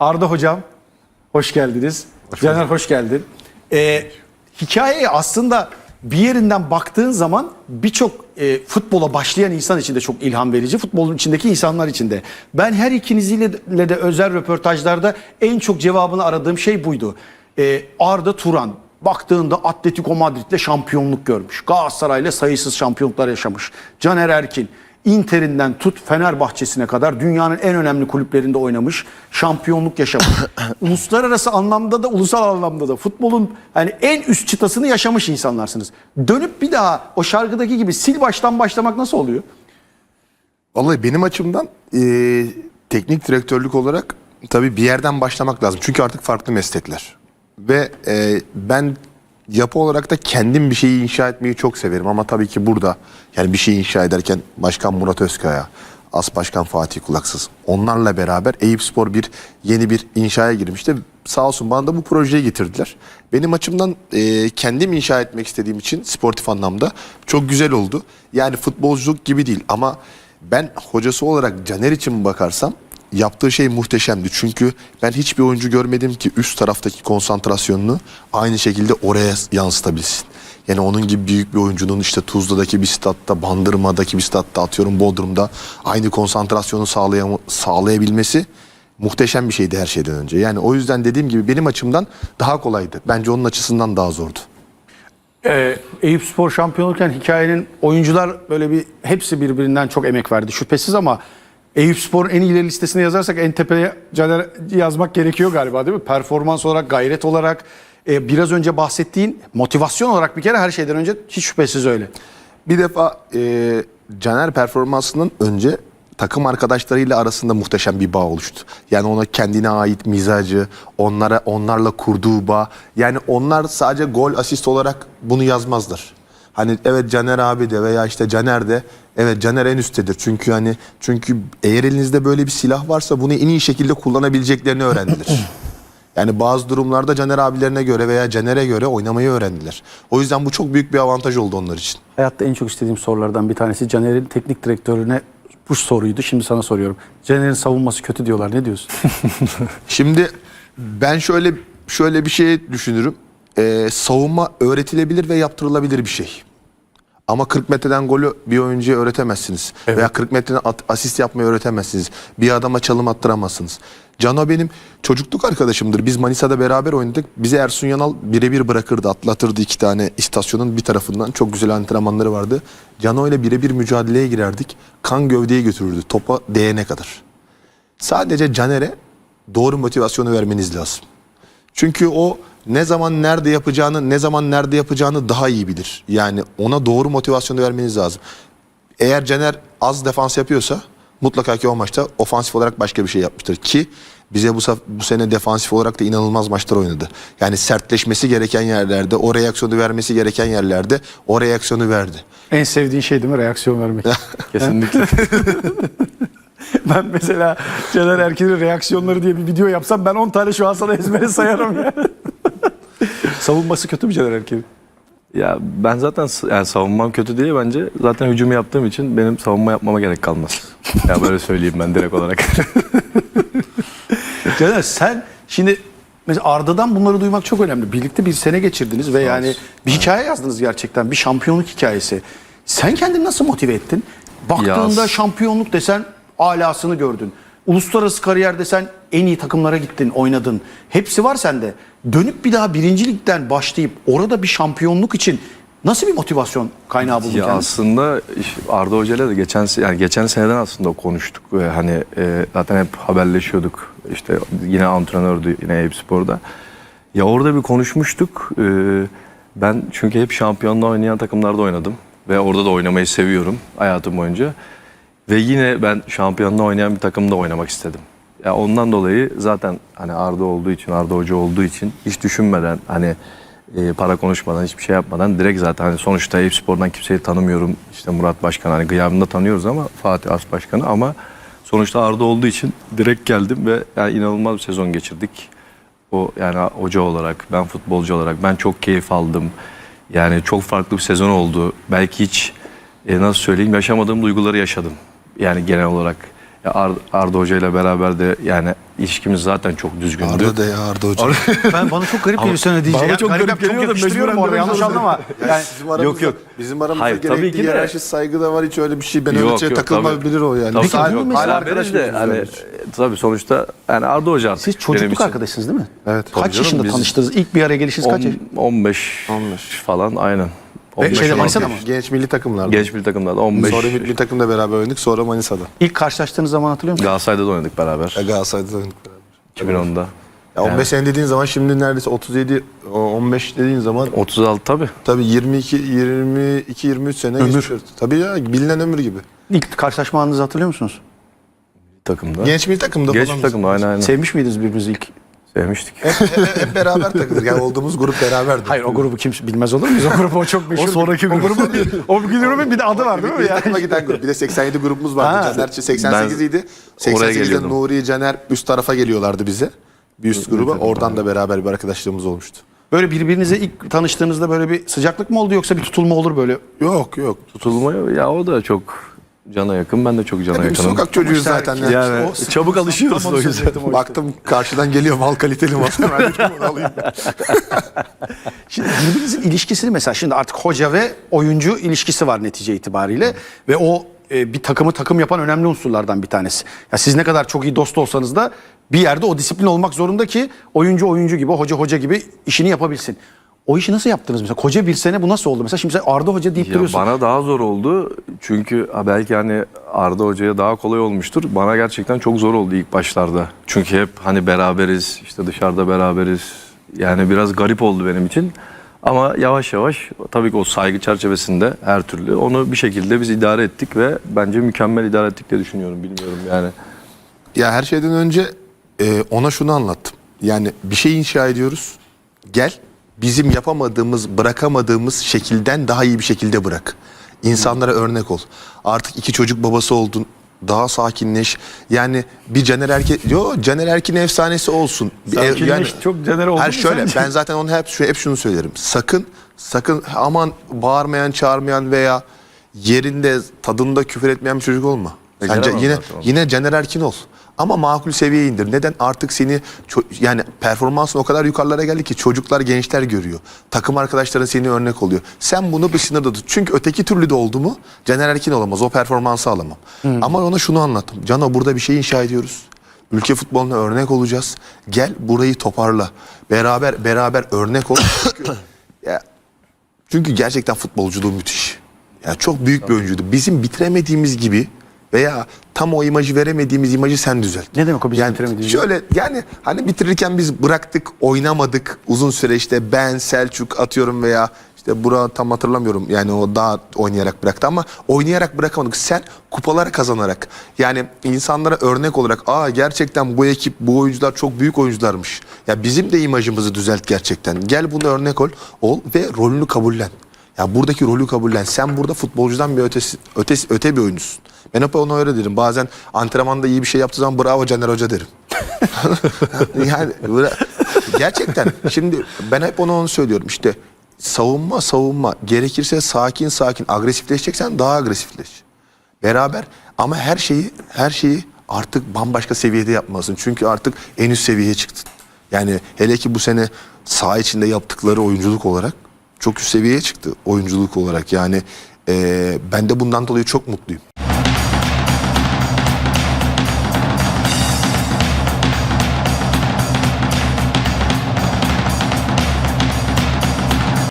Arda Hocam, hoş geldiniz. Caner hoş geldin. Ee, hikayeye aslında bir yerinden baktığın zaman birçok e, futbola başlayan insan için de çok ilham verici. Futbolun içindeki insanlar için de. Ben her ikiniziyle de, de özel röportajlarda en çok cevabını aradığım şey buydu. Ee, Arda Turan baktığında Atletico Madrid'le şampiyonluk görmüş. Galatasaray'la sayısız şampiyonluklar yaşamış. Caner Erkin Inter'inden tut Fenerbahçe'sine kadar dünyanın en önemli kulüplerinde oynamış, şampiyonluk yaşamış. Uluslararası anlamda da ulusal anlamda da futbolun hani en üst çıtasını yaşamış insanlarsınız. Dönüp bir daha o şarkıdaki gibi sil baştan başlamak nasıl oluyor? Vallahi benim açımdan e, teknik direktörlük olarak tabii bir yerden başlamak lazım. Çünkü artık farklı meslekler. Ve e, ben yapı olarak da kendim bir şeyi inşa etmeyi çok severim. Ama tabii ki burada yani bir şeyi inşa ederken Başkan Murat Özkaya, As Başkan Fatih Kulaksız onlarla beraber Eyüp Spor bir yeni bir inşaya girmişti. Sağ olsun bana da bu projeyi getirdiler. Benim açımdan e, kendim inşa etmek istediğim için sportif anlamda çok güzel oldu. Yani futbolculuk gibi değil ama ben hocası olarak Caner için bakarsam yaptığı şey muhteşemdi. Çünkü ben hiçbir oyuncu görmedim ki üst taraftaki konsantrasyonunu aynı şekilde oraya yansıtabilsin. Yani onun gibi büyük bir oyuncunun işte Tuzla'daki bir statta, Bandırma'daki bir statta atıyorum Bodrum'da aynı konsantrasyonu sağlayam sağlayabilmesi muhteşem bir şeydi her şeyden önce. Yani o yüzden dediğim gibi benim açımdan daha kolaydı. Bence onun açısından daha zordu. Ee, Eyüp Spor şampiyon olurken hikayenin oyuncular böyle bir hepsi birbirinden çok emek verdi şüphesiz ama Eyüp Spor'un en iyileri listesine yazarsak en tepeye Caner yazmak gerekiyor galiba değil mi? Performans olarak, gayret olarak, e, biraz önce bahsettiğin motivasyon olarak bir kere her şeyden önce hiç şüphesiz öyle. Bir defa e, Caner performansının önce takım arkadaşlarıyla arasında muhteşem bir bağ oluştu. Yani ona kendine ait mizacı, onlara onlarla kurduğu bağ. Yani onlar sadece gol asist olarak bunu yazmazlar. Hani evet Caner abi de veya işte Caner de evet Caner en üsttedir. Çünkü hani çünkü eğer elinizde böyle bir silah varsa bunu en iyi şekilde kullanabileceklerini öğrendiler. Yani bazı durumlarda Caner abilerine göre veya Caner'e göre oynamayı öğrendiler. O yüzden bu çok büyük bir avantaj oldu onlar için. Hayatta en çok istediğim sorulardan bir tanesi Caner'in teknik direktörüne bu soruydu. Şimdi sana soruyorum. Caner'in savunması kötü diyorlar. Ne diyorsun? Şimdi ben şöyle şöyle bir şey düşünürüm. Ee, savunma öğretilebilir ve yaptırılabilir bir şey. Ama 40 metreden golü bir oyuncuya öğretemezsiniz. Veya 40 metreden asist yapmayı öğretemezsiniz. Bir adama çalım attıramazsınız. Cano benim çocukluk arkadaşımdır. Biz Manisa'da beraber oynadık. Bizi Ersun Yanal birebir bırakırdı. Atlatırdı iki tane istasyonun bir tarafından. Çok güzel antrenmanları vardı. Cano ile birebir mücadeleye girerdik. Kan gövdeye götürürdü. Topa değene kadar. Sadece Caner'e doğru motivasyonu vermeniz lazım. Çünkü o ne zaman nerede yapacağını, ne zaman nerede yapacağını daha iyi bilir. Yani ona doğru motivasyonu vermeniz lazım. Eğer Caner az defans yapıyorsa mutlaka ki o maçta ofansif olarak başka bir şey yapmıştır ki bize bu, bu sene defansif olarak da inanılmaz maçlar oynadı. Yani sertleşmesi gereken yerlerde, o reaksiyonu vermesi gereken yerlerde o reaksiyonu verdi. en sevdiğin şey değil mi? Reaksiyon vermek. Kesinlikle. ben mesela Caner Erkin'in reaksiyonları diye bir video yapsam ben 10 tane şu an sana ezbere sayarım ya. Savunması kötü mü Caner Erkin'in? ya ben zaten yani savunmam kötü değil bence. Zaten hücum yaptığım için benim savunma yapmama gerek kalmaz. ya böyle söyleyeyim ben direkt olarak. Caner sen şimdi mesela Arda'dan bunları duymak çok önemli. Birlikte bir sene geçirdiniz ve yani bir hikaye yazdınız gerçekten. Bir şampiyonluk hikayesi. Sen kendini nasıl motive ettin? Baktığında Ya- şampiyonluk desen alasını gördün. Uluslararası kariyer desen en iyi takımlara gittin, oynadın. Hepsi var sende. Dönüp bir daha birincilikten başlayıp orada bir şampiyonluk için nasıl bir motivasyon kaynağı buldun ya aslında Arda Hoca ile de geçen yani geçen seneden aslında konuştuk. Ee, Hani e, zaten hep haberleşiyorduk. İşte yine antrenördü yine Eyüp Spor'da. Ya orada bir konuşmuştuk. Ee, ben çünkü hep şampiyonla oynayan takımlarda oynadım ve orada da oynamayı seviyorum hayatım boyunca. Ve yine ben şampiyonla oynayan bir takımda oynamak istedim. Ya ondan dolayı zaten hani Arda olduğu için, Arda Hoca olduğu için hiç düşünmeden hani e, para konuşmadan hiçbir şey yapmadan direkt zaten hani sonuçta Eyüp Spor'dan kimseyi tanımıyorum. İşte Murat Başkan hani gıyabında tanıyoruz ama Fatih As Başkan'ı ama sonuçta Arda olduğu için direkt geldim ve yani inanılmaz bir sezon geçirdik. O yani hoca olarak, ben futbolcu olarak ben çok keyif aldım. Yani çok farklı bir sezon oldu. Belki hiç e, nasıl söyleyeyim yaşamadığım duyguları yaşadım. Yani genel olarak. Ar- Arda Hoca ile beraber de yani ilişkimiz zaten çok düzgündü. Arda da ya Arda Hoca. Ben bana çok garip geliyor sana diyeceğim. bana çok garip geliyor da mecburen orada yanlış anlama. Yani Bizim aramızda, Yok, yok. Bizim aramızda Hayır, tabii gerekli ki de. hiyerarşi saygı da var. Hiç öyle bir şey. Ben öyle Yok, yok, takılmayabilir tabii. o yani. Tabii, Biz tabii, hala- yok. hala Hala beraberiz de arkadaşız hani tabii sonuçta yani Arda Hoca artık siz çocukluk arkadaşsınız değil mi? Evet. Kaç Tabii yaşında tanıştınız? İlk bir araya gelişiniz kaç yaş? 15, 15. falan aynen. Ve 15, şeyde 16. Manisa'da mı? Genç milli takımlarda. Genç bir takımlarda 15. Sonra milli takımda beraber oynadık. Sonra Manisa'da. İlk karşılaştığınız zaman hatırlıyor musun? Galatasaray'da da oynadık beraber. Ya Galatasaray'da oynadık beraber. 2010'da. Ya 15 sene dediğin zaman şimdi neredeyse 37 o 15 dediğin zaman 36 tabii. tabii 22 22 23 sene geçmiş. Tabii ya bilinen ömür gibi. İlk karşılaşma anınızı hatırlıyor musunuz? Takımda. Genç milli takımda Genç falan. bir takımda aynen aynen. Sevmiş miydiniz birbirinizi ilk? Sevmiştik. hep, hep beraber takılır. Yani olduğumuz grup beraberdi. Hayır o grubu kimse bilmez olur muyuz? O grubu o çok meşhur. o sonraki grup. O grubun bir, o grubun bir de adı var değil mi? Yani? takıma giden grup. Bir de 87 grubumuz vardı. Ha. Caner 88 idi. oraya 88'de geliyordum. Nuri, Caner üst tarafa geliyorlardı bize. Bir üst gruba. Oradan da beraber bir arkadaşlığımız olmuştu. Böyle birbirinize ilk tanıştığınızda böyle bir sıcaklık mı oldu yoksa bir tutulma olur böyle? Yok yok. Tutulmaya ya o da çok cana yakın. Ben de çok cana Hepimiz yakınım. sokak çocuğuyuz zaten. Yani. Yani O- çabuk alışıyoruz Tam o yüzden. söyleyecektim. Baktım karşıdan geliyor mal kaliteli mal. Hemen dedim onu alayım. Şimdi birbirinizin ilişkisini mesela şimdi artık hoca ve oyuncu ilişkisi var netice itibariyle ve o e, bir takımı takım yapan önemli unsurlardan bir tanesi. Ya siz ne kadar çok iyi dost olsanız da bir yerde o disiplin olmak zorunda ki oyuncu oyuncu gibi, hoca hoca gibi işini yapabilsin. O işi nasıl yaptınız mesela? Koca bir sene bu nasıl oldu? Mesela şimdi sen Arda Hoca deyip Ya duruyorsun. bana daha zor oldu. Çünkü belki hani Arda Hoca'ya daha kolay olmuştur. Bana gerçekten çok zor oldu ilk başlarda. Çünkü hep hani beraberiz, işte dışarıda beraberiz. Yani biraz garip oldu benim için. Ama yavaş yavaş tabii ki o saygı çerçevesinde her türlü onu bir şekilde biz idare ettik ve bence mükemmel idare ettik diye düşünüyorum. Bilmiyorum yani. Ya her şeyden önce e, ona şunu anlattım. Yani bir şey inşa ediyoruz. Gel bizim yapamadığımız, bırakamadığımız şekilden daha iyi bir şekilde bırak. İnsanlara örnek ol. Artık iki çocuk babası oldun. Daha sakinleş. Yani bir Caner Erkin, yo Caner Erkin efsanesi olsun. Bir ev- Sakinleş, çok Caner oldu Her mu şöyle sence? ben zaten onu hep, şu- hep şunu söylerim. Sakın sakın aman bağırmayan, çağırmayan veya yerinde tadında küfür etmeyen bir çocuk olma. Sence Beceremem yine zaten onu. yine Caner Erkin ol. Ama makul seviyeye indir. Neden? Artık seni yani performansın o kadar yukarılara geldi ki çocuklar, gençler görüyor. Takım arkadaşların seni örnek oluyor. Sen bunu bir sınırda tut. Çünkü öteki türlü de oldu mu Caner Erkin olamaz. O performansı alamam. Ama ona şunu anlattım. Cano burada bir şey inşa ediyoruz. Ülke futboluna örnek olacağız. Gel burayı toparla. Beraber beraber örnek ol. Çünkü, ya, çünkü gerçekten futbolculuğu müthiş. Ya çok büyük bir oyuncuydu. Bizim bitiremediğimiz gibi veya tam o imajı veremediğimiz imajı sen düzelt. Ne demek o bizim yani bitiremediğimiz? Şöyle yani hani bitirirken biz bıraktık, oynamadık uzun süre işte ben Selçuk atıyorum veya işte Burak tam hatırlamıyorum. Yani o daha oynayarak bıraktı ama oynayarak bırakamadık. Sen kupalar kazanarak yani insanlara örnek olarak aa gerçekten bu ekip bu oyuncular çok büyük oyuncularmış. Ya bizim de imajımızı düzelt gerçekten. Gel bunu örnek ol, ol ve rolünü kabullen. Ya buradaki rolü kabullen. Sen burada futbolcudan bir ötesi, ötesi, öte bir oyuncusun. Ben hep ona öyle derim. Bazen antrenmanda iyi bir şey yaptığı zaman bravo Caner Hoca derim. yani böyle- gerçekten şimdi ben hep ona onu söylüyorum. İşte savunma savunma gerekirse sakin sakin agresifleşeceksen daha agresifleş. Beraber ama her şeyi her şeyi artık bambaşka seviyede yapmalısın. Çünkü artık en üst seviyeye çıktın. Yani hele ki bu sene saha içinde yaptıkları oyunculuk olarak çok üst seviyeye çıktı oyunculuk olarak. Yani eee, ben de bundan dolayı çok mutluyum.